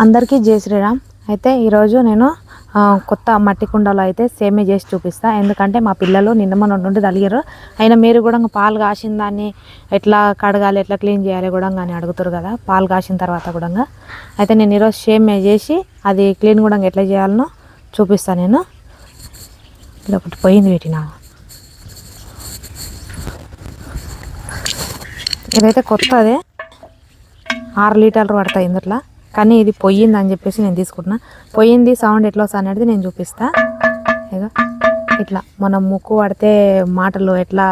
అందరికీ జై శ్రీరామ్. అయితే ఈరోజు నేను కొత్త మట్టి కుండలో అయితే సేమే చేసి చూపిస్తా. ఎందుకంటే మా పిల్లలు నిన్న మన నుండి తలిగారు. అయినా మీరు కూడా ఇంకా పాలు కాసిన దాన్ని ఎట్లా కడగాలి ఎట్లా క్లీన్ చేయాలి కూడా అని అడుగుతారు కదా. పాలు కాసిన తర్వాత కూడా అయితే నేను ఈరోజు సేమే చేసి అది క్లీన్ కూడా ఎట్లా చేయాలనో చూపిస్తాను నేను. ఇది ఒకటి పోయింది పెట్టినా ఇదైతే కొత్తదే. ఆరు లీటర్లు పడతాయి ఇందులో. కానీ ఇది పొయ్యింది అని చెప్పేసి నేను తీసుకుంటున్నా. పొయ్యింది సౌండ్ ఎట్లా వస్తా అనేది నేను చూపిస్తా. ఇక ఇట్లా మనం ముక్కు పడితే మాటలు ఎట్లా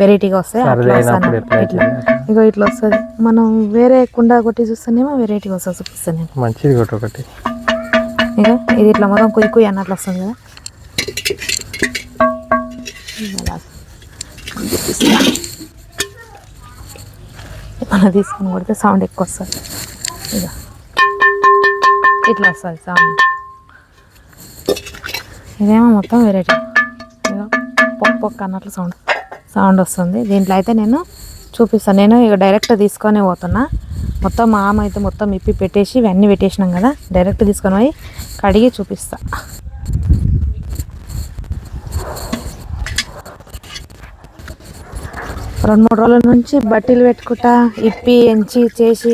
వెరైటీగా వస్తాయి అట్లా వస్తాను. ఇట్లా? ఇగో ఇట్లా వస్తుంది. మనం వేరే కుండ కొట్టి చూస్తేనేమో వెరైటీగా వస్తుంది చూపిస్తాను నేను. మంచిది ఒకటి. ఇక ఇది ఇట్లా మొత్తం కుయ్యి కుయ్యి అన్నట్లు వస్తుంది కదా. మనం తీసుకొని కొడితే సౌండ్ ఎక్కువ వస్తుంది. ఇక ఇట్లా వస్తుంది సౌండ్ ఇదేమో మొత్తం వెరైటీ పొక్క పొక్క అన్నట్లు సౌండ్ సౌండ్ వస్తుంది. దీంట్లో అయితే నేను చూపిస్తాను. నేను ఇక డైరెక్ట్ తీసుకొని పోతున్నా. మొత్తం మా ఆమె అయితే మొత్తం ఇప్పి పెట్టేసి ఇవన్నీ పెట్టేసినాం కదా. డైరెక్ట్ తీసుకొని పోయి కడిగి చూపిస్తా. రెండు మూడు రోజుల నుంచి బట్టలు పెట్టుకుంటా ఇప్పి ఎంచి చేసి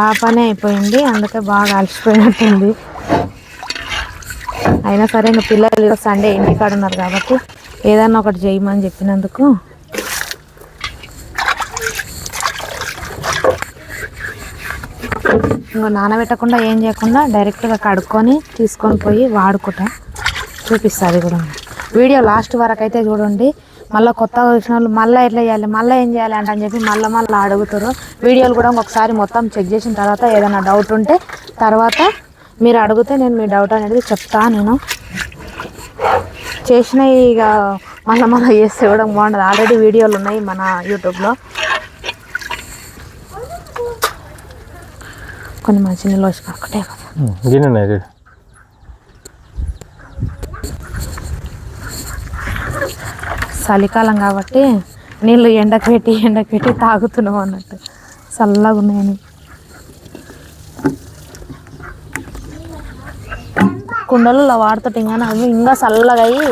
ఆ పని అయిపోయింది అందుకే బాగా అలసిపోయినట్టుంది. అయినా సరే ఇంకా పిల్లలు సండే ఇంటికాడ ఉన్నారు కాబట్టి ఏదన్నా ఒకటి చేయమని చెప్పినందుకు. ఇంకా నానబెట్టకుండా ఏం చేయకుండా డైరెక్ట్గా కడుక్కొని తీసుకొని పోయి వాడుకుంటా. చూపిస్తుంది కూడా. వీడియో లాస్ట్ వరకు అయితే చూడండి. మళ్ళీ కొత్తగా వచ్చిన వాళ్ళు మళ్ళీ ఎట్లా చేయాలి? మళ్ళీ ఏం చేయాలి అంటే అని చెప్పి మళ్ళీ మళ్ళీ అడుగుతారు. వీడియోలు కూడా ఒకసారి మొత్తం చెక్ చేసిన తర్వాత ఏదైనా డౌట్ ఉంటే తర్వాత మీరు అడిగితే నేను మీ డౌట్ అనేది చెప్తా నేను. చేసినవి ఇక మళ్ళీ మళ్ళీ చేస్తే కూడా బాగుండదు. ఆల్రెడీ వీడియోలు ఉన్నాయి మన యూట్యూబ్లో. కొన్ని మంచి నీళ్ళు వచ్చి ఒకటే కదా. చలికాలం కాబట్టి నీళ్ళు ఎండకు పెట్టి ఎండకు పెట్టి తాగుతున్నాం అన్నట్టు. చల్లగా ఉన్నాయని కుండలలో వాడుతుంటాం కానీ అవి ఇంకా చల్లగా అయ్యి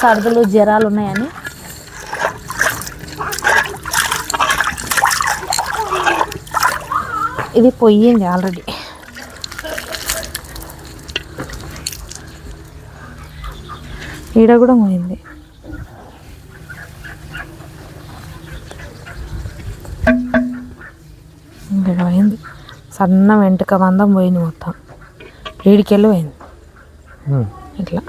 సర్దులు జ్వరాలు ఉన్నాయని. ఇది పొయ్యింది ఆల్రెడీ. ఈడ కూడా పోయింది. ఇక్కడ పోయింది సన్న వెంటక మందం పోయింది మొత్తం. వీడికెళ్ళి పోయింది. ఇట్లా.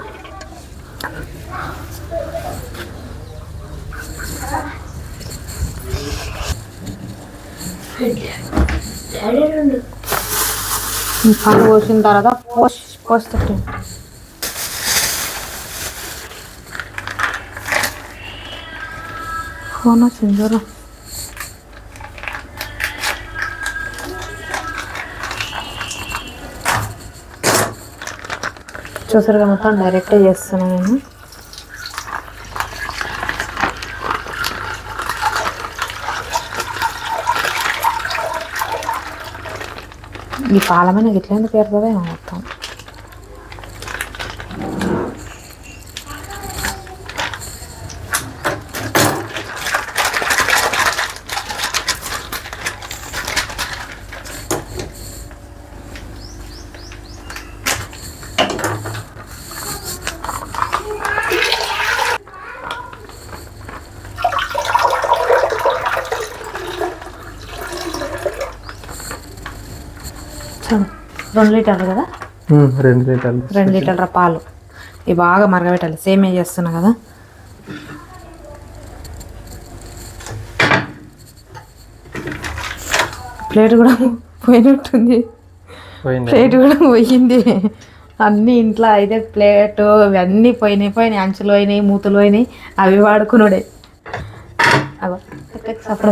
పాలు పోసిన తర్వాత పోసి పోస్తట్టు ఫోన్ వచ్చింది చూసారుగా మొత్తం డైరెక్టే చేస్తున్నాను నేను. ఈ పాలమైన మీద ఇట్లా ఎందుకు మొత్తం. రెండు లీటర్లు కదా? రెండు లీటర్లు. రెండు లీటర్ల పాలు. ఇవి బాగా మరగబెట్టాలి. సేమే చేస్తున్నా కదా? ప్లేట్ కూడా పోయినట్టుంది. ప్లేట్ కూడా పోయింది. అన్నీ ఇంట్లో అయితే ప్లేట్ ఇవన్నీ పోయినాయి పోయినాయి. అంచులు పోయినాయి మూతులు పోయినాయి అవి వాడుకున్నాడే అగో సపడ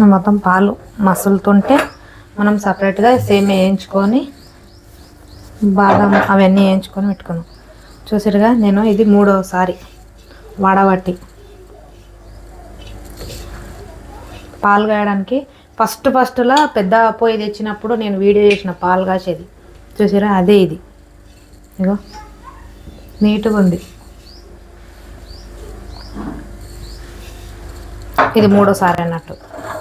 వస్తుంది మొత్తం పాలు మసులుతుంటే మనం సపరేట్గా సేమ్ వేయించుకొని బాదం అవన్నీ వేయించుకొని పెట్టుకున్నాం. చూసారుగా నేను ఇది మూడోసారి వాడబట్టి. పాలు కాయడానికి ఫస్ట్ ఫస్ట్లో పెద్ద పొయ్యి తెచ్చినప్పుడు నేను వీడియో చేసిన పాలు కాసేది. చూసారా అదే ఇది. ఇగో నీట్గా ఉంది ఇది మూడోసారి అన్నట్టు.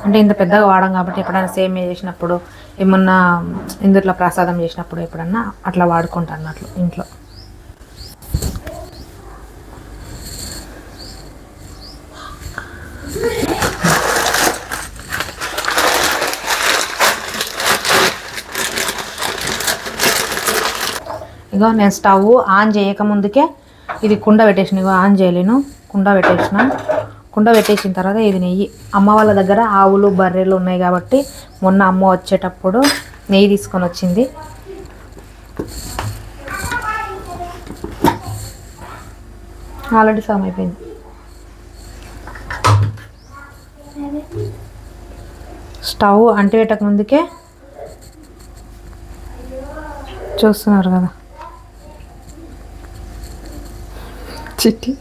అంటే ఇంత పెద్దగా వాడం కాబట్టి ఎప్పుడైనా సేమ్ చేసినప్పుడు ఏమన్నా ఇందుట్లో ప్రసాదం చేసినప్పుడు ఎప్పుడన్నా అట్లా వాడుకుంటాను అన్నట్లు ఇంట్లో. ఇగో నేను స్టవ్ ఆన్ చేయక ముందుకే ఇది కుండ పెట్టేసిన ఇగో ఆన్ చేయలేను. కుండ పెట్టేసిన. కుండ పెట్టేసిన తర్వాత ఇది నెయ్యి. అమ్మ వాళ్ళ దగ్గర ఆవులు బర్రెలు ఉన్నాయి కాబట్టి మొన్న అమ్మ వచ్చేటప్పుడు నెయ్యి తీసుకొని వచ్చింది. ఆల్రెడీ సగం అయిపోయింది. స్టవ్ అంటిపెట్టక ముందుకే చూస్తున్నారు కదా. చిట్టి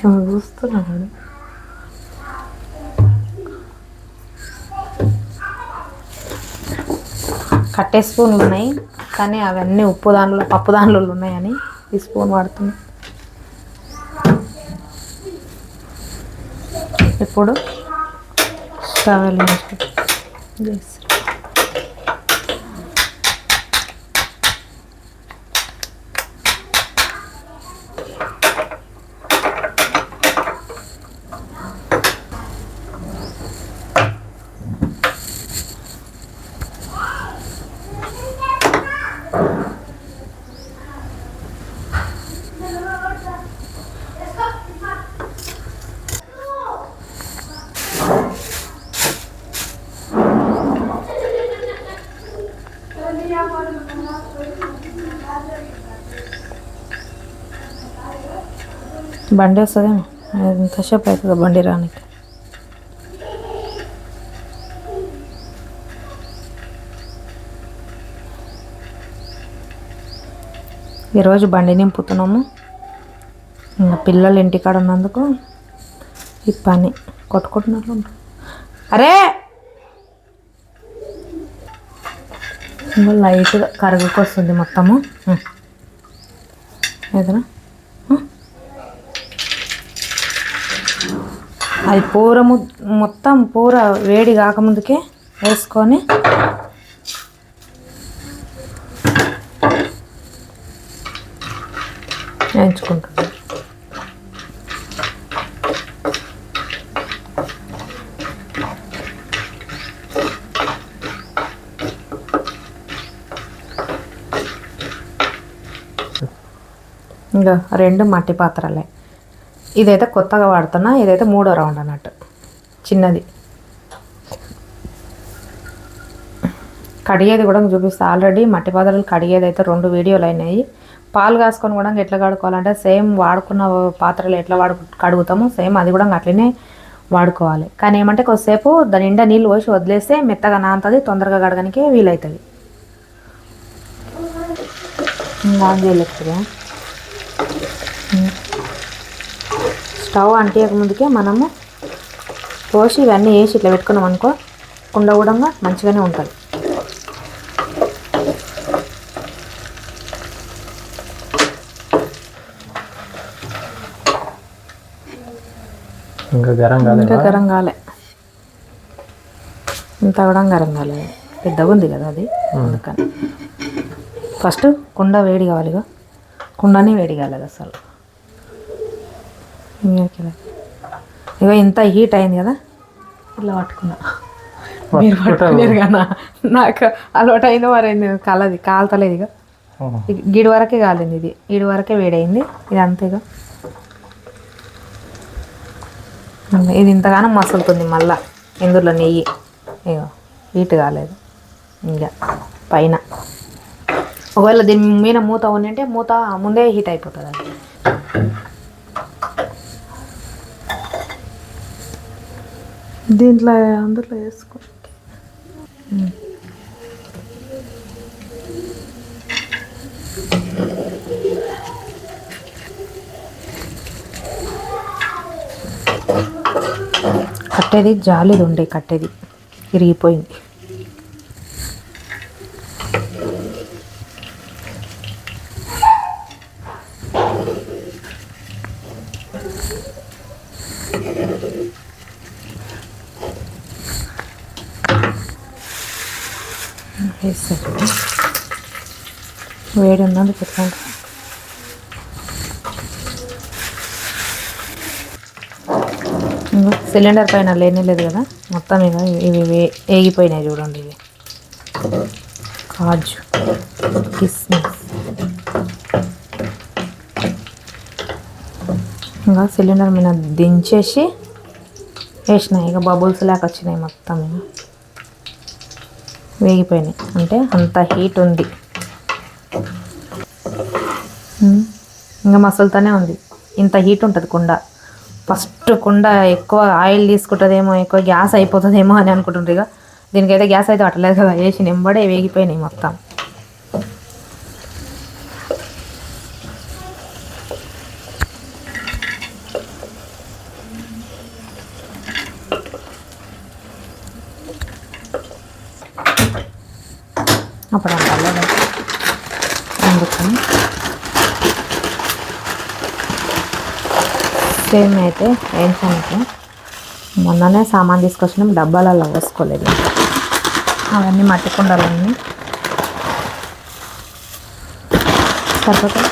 చూస్తున్నాడు కట్టే స్పూన్లు ఉన్నాయి కానీ అవన్నీ ఉప్పు దానిలో పప్పు దానిలో ఉన్నాయని ఈ స్పూన్ వాడుతున్నా ఇప్పుడు స్టవ్ వెలిగించు. బండి వస్తుందేమో. ఎంతసేపు అవుతుందో బండి రానికి. ఈరోజు బండి నింపుతున్నాము. ఇంకా పిల్లలు ఇంటికాడ ఉన్నందుకు ఈ పని కొట్టుకుంటున్నారు. అరే! లైట్గా కరుగుకు మొత్తము. ఏదైనా? అది పూర ము- మొత్తం పూర వేడి కాకముందుకే వేసుకొని వేయించుకుంటున్నాను ఇంకా రెండు మట్టి పాత్రలే. ఇదైతే కొత్తగా వాడుతున్నా ఇదైతే మూడో రౌండ్ అన్నట్టు. చిన్నది. కడిగేది కూడా చూపిస్తా. ఆల్రెడీ మట్టి పాత్రలు కడిగేది అయితే రెండు వీడియోలు అయినాయి. పాలు కాసుకొని కూడా ఎట్లా కడుక్కోవాలంటే సేమ్ వాడుకున్న పాత్రలు ఎట్లా వాడు కడుగుతామో సేమ్ అది కూడా అట్లనే వాడుకోవాలి. కానీ ఏమంటే కొద్దిసేపు దాని నిండా నీళ్ళు పోసి వదిలేస్తే మెత్తగా నాంతది తొందరగా కడగడానికి వీలవుతుంది ఆన్ చేయలేదు స్టవ్ అంటియక ముందుకే మనము పోసి ఇవన్నీ వేసి ఇట్లా పెట్టుకున్నాం అనుకో కుండ కూడా మంచిగానే ఉంటుంది. ఇంకా గరం ఇంకా కాలేదా గరం కాలే. ఇంత కూడా గరం కాలే. పెద్దగా ఉంది కదా అది. అందుకని. ఫస్ట్ కుండ వేడి కావాలి ఇగో. కుండనే వేడి కాలేదు అసలు? ఇగో ఇంత హీట్ అయింది కదా? ఇట్లా పట్టుకున్నా. మీరు పట్టుకున్నారు కదా. నాకు అలవాటు అయిందో మరి కలది కాలుతలేదు ఇక గిడి వరకే కాలింది ఇది. ఈడి వరకే వేడైంది. ఇది అంతేగా ఇది ఇంతగానో మసులుతుంది మళ్ళా. ఇందులో నెయ్యి. ఇగో హీట్ కాలేదు. ఇంకా పైన. ఒకవేళ దీని మీద మూత ఉండింటే మూత ముందే హీట్ అయిపోతుంది అది. దీంట్లో అందులో వేసుకో. కట్టేది జాలిది ఉండే కట్టేది. విరిగిపోయింది వేడి ఉన్నది పెట్టుకోండి సిలిండర్ పైన లేనే లేదు కదా. మొత్తం ఇక ఇవి వే- వేగిపోయినాయి చూడండి ఇవి. కాజు కిస్మిస్. ఇంకా సిలిండర్ మీద దించేసి వేసినాయి ఇక బబుల్స్ లాగా వచ్చినాయి మొత్తం ఇక వేగిపోయినాయి. అంటే అంత హీట్ ఉంది. ఇంకా మసలుతూనే ఉంది. ఇంత హీట్ ఉంటుంది కుండ. ఫస్ట్ కుండ ఎక్కువ ఆయిల్ తీసుకుంటుందేమో ఎక్కువ గ్యాస్ అయిపోతుందేమో అని అనుకుంటుండ్రు ఇక దీనికైతే గ్యాస్ అయితే పట్టలేదు కదా వేసి నింబడే వేగిపోయినాయి మొత్తం. అప్పుడు అంటారు అందుకని సేమ్ అయితే ఏంటంటే మొన్ననే సామాన్ తీసుకొచ్చినాం డబ్బాలలో వేసుకోలేదు. అవన్నీ మట్టి కుండలన్నీ. సరిపోతా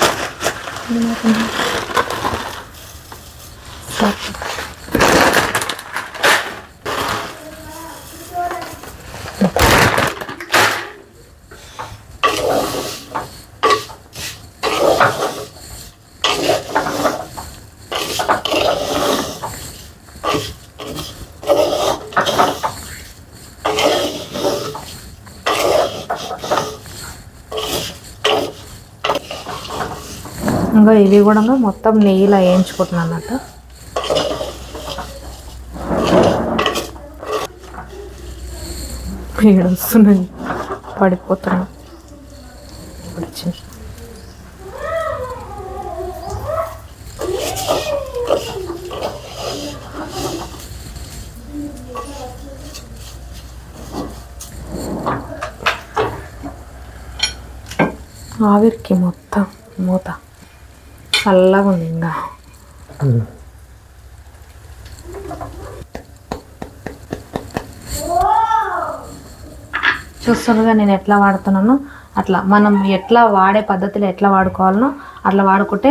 ఇంకా ఇవి కూడా మొత్తం నెయ్యిలో వేయించుకుంటున్నాను అన్నట్టు వేడి పడిపోతున్నాను ఆవిరికి మొత్తం మూత. చల్లగా ఉంది ఇంకా. చూస్తుండగా నేను ఎట్లా వాడుతున్నానో అట్లా. మనం ఎట్లా వాడే పద్ధతిలో ఎట్లా వాడుకోవాలనో అట్లా వాడుకుంటే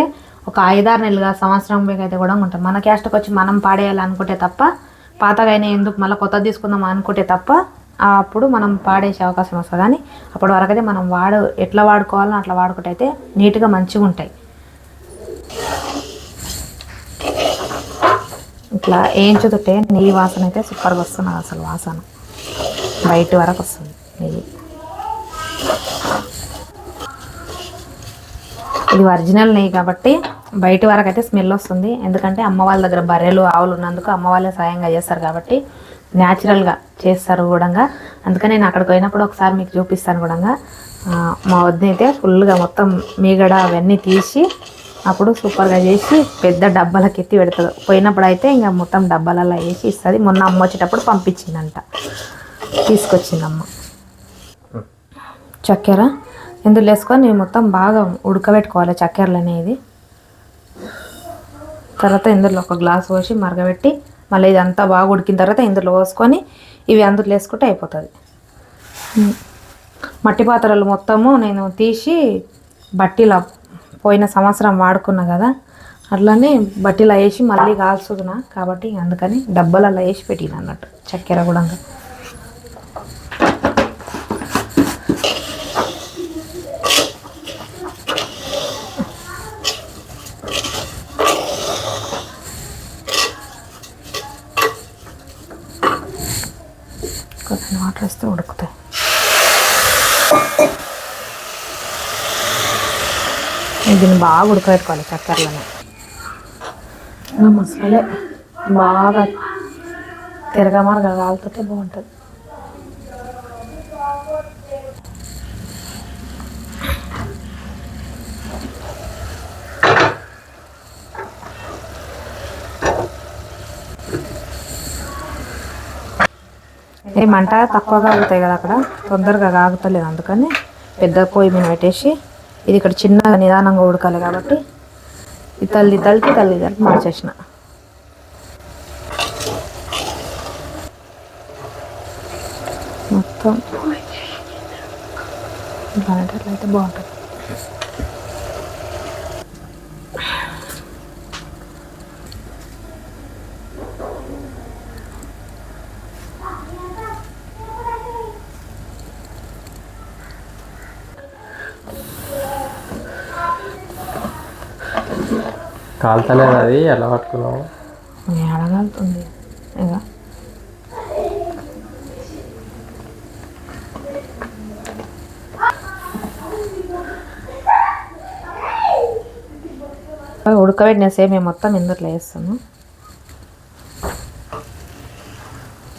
ఒక ఐదారు నెలలుగా సంవత్సరం అయితే కూడా ఉంటాం. మన క్యాస్ట్కి వచ్చి మనం పాడేయాలి అనుకుంటే తప్ప పాతగా ఎందుకు మళ్ళీ కొత్త తీసుకుందాం అనుకుంటే తప్ప అప్పుడు మనం పాడేసే అవకాశం వస్తుంది. కానీ అప్పటి వరకైతే మనం వాడు ఎట్లా వాడుకోవాలో అట్లా వాడుకుంటే అయితే నీట్గా మంచిగా ఉంటాయి ఇట్లా ఏంచుతుంటే నెయ్యి వాసన అయితే సూపర్గా వస్తున్నది అసలు వాసన. బయట వరకు వస్తుంది నెయ్యి. ఇది ఒరిజినల్ నెయ్యి కాబట్టి బయట వరకు అయితే స్మెల్ వస్తుంది. ఎందుకంటే అమ్మ వాళ్ళ దగ్గర బర్రెలు ఆవులు ఉన్నందుకు అమ్మ వాళ్ళే సాయంగా చేస్తారు కాబట్టి న్యాచురల్గా చేస్తారు కూడా. అందుకని నేను అక్కడికి పోయినప్పుడు ఒకసారి మీకు చూపిస్తాను కూడా. మా వద్ద అయితే ఫుల్గా మొత్తం మీగడ అవన్నీ తీసి అప్పుడు సూపర్గా చేసి పెద్ద డబ్బాలకి ఎత్తి పెడుతుంది పోయినప్పుడు అయితే ఇంకా మొత్తం డబ్బాలలో వేసి ఇస్తుంది. మొన్న అమ్మ వచ్చేటప్పుడు పంపించిందంట. తీసుకొచ్చిందమ్మ. చక్కెర ఇందులో వేసుకొని మొత్తం బాగా ఉడకబెట్టుకోవాలి చక్కెరలు అనేది. తర్వాత ఇందులో ఒక గ్లాస్ పోసి మరగబెట్టి మళ్ళీ ఇదంతా బాగా ఉడికిన తర్వాత ఇందులో పోసుకొని ఇవి అందులో వేసుకుంటే అయిపోతుంది. మట్టి పాత్రలు మొత్తము నేను తీసి బట్టీలో పోయిన సంవత్సరం వాడుకున్నా కదా అట్లనే బట్టీలో వేసి మళ్ళీ కాల్చుకున్నా కాబట్టి అందుకని డబ్బాలలో వేసి పెట్టిన అన్నట్టు చక్కెర కూడా దీన్ని బాగా ఉడకబెట్టుకోవాలి చక్కెరలను. ఇంకా మసాలే బాగా తిరగమరగా కాలుతుంటే బాగుంటుంది. ఏ మంట తక్కువగా అవుతాయి కదా అక్కడ తొందరగా కాగుతలేదు అందుకని పెద్ద పొయ్యి మీద పెట్టేసి ఇది ఇక్కడ చిన్నగా నిదానంగా ఉడకాలి కాబట్టి ఈ తల్లి తల్లికి తల్లి తల్లి మార్చేసిన. మొత్తం. అయితే బాగుంటుంది. కాలుతలేదు అది ఎలా పట్టుకున్నావు? ఎడగలుగుతుంది ఇక ఉడకబెట్టిన మేము మొత్తం ఇందులో వేస్తాను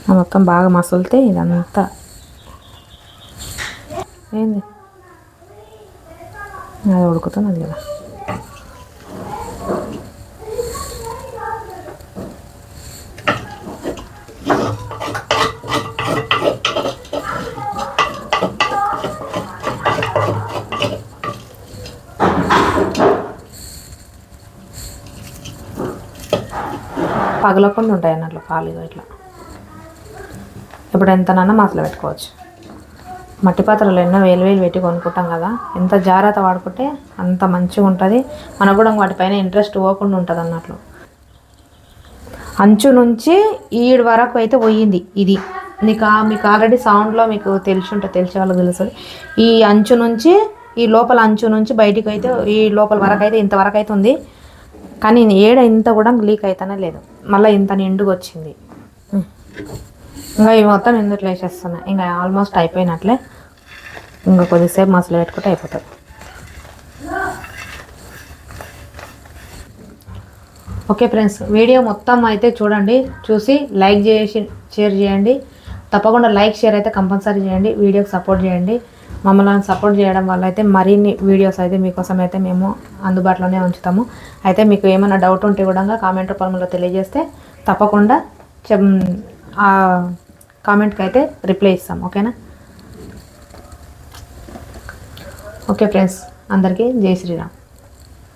ఆ మొత్తం బాగా మసులితే ఇదంతా. ఏంది? అది ఉడుకుతున్నది కదా. పగలకుండా ఉంటాయి అన్నట్లు ఖాళీగా ఇట్లా. ఇప్పుడు ఎంతనన్నా మసలు పెట్టుకోవచ్చు? మట్టి పాత్రలు ఎన్నో వేలు వేలు పెట్టి కొనుక్కుంటాం కదా ఎంత జాగ్రత్త వాడుకుంటే అంత మంచిగా ఉంటుంది. మనకు కూడా వాటిపైన ఇంట్రెస్ట్ పోకుండా ఉంటుంది అన్నట్లు. అంచు నుంచి ఈడు వరకు అయితే పోయింది ఇది. నీకు ఆ- మీకు ఆల్రెడీ సౌండ్లో మీకు తెలిసి ఉంటే తెలిసే వాళ్ళకి తెలుస్తుంది. ఈ అంచు నుంచి ఈ లోపల అంచు నుంచి బయటికి అయితే ఈ లోపల వరకు అయితే ఇంతవరకు అయితే ఉంది. కానీ ఏడ ఇంత కూడా లీక్ అవుతానే లేదు. మళ్ళీ ఇంత నిండుగా వచ్చింది ఇంకా ఇవి మొత్తం ఎందుకు లేచేస్తున్నాయి ఇంకా ఆల్మోస్ట్ అయిపోయినట్లే. ఇంకా కొద్దిసేపు మసలు పెట్టుకుంటే అయిపోతుంది. ఓకే ఫ్రెండ్స్ వీడియో మొత్తం అయితే చూడండి. చూసి లైక్ చేసి షేర్ చేయండి. తప్పకుండా లైక్ షేర్ అయితే కంపల్సరీ చేయండి. వీడియోకి సపోర్ట్ చేయండి. మమ్మల్ని సపోర్ట్ చేయడం వల్ల అయితే మరిన్ని వీడియోస్ అయితే మీకోసం అయితే మేము అందుబాటులోనే ఉంచుతాము. అయితే మీకు ఏమైనా డౌట్ ఉంటే కూడా కామెంట్ రూపంలో తెలియజేస్తే తప్పకుండా చె ఆ కామెంట్కి అయితే రిప్లై ఇస్తాం. ఓకేనా ఓకే ఫ్రెండ్స్ అందరికీ జై శ్రీరామ్.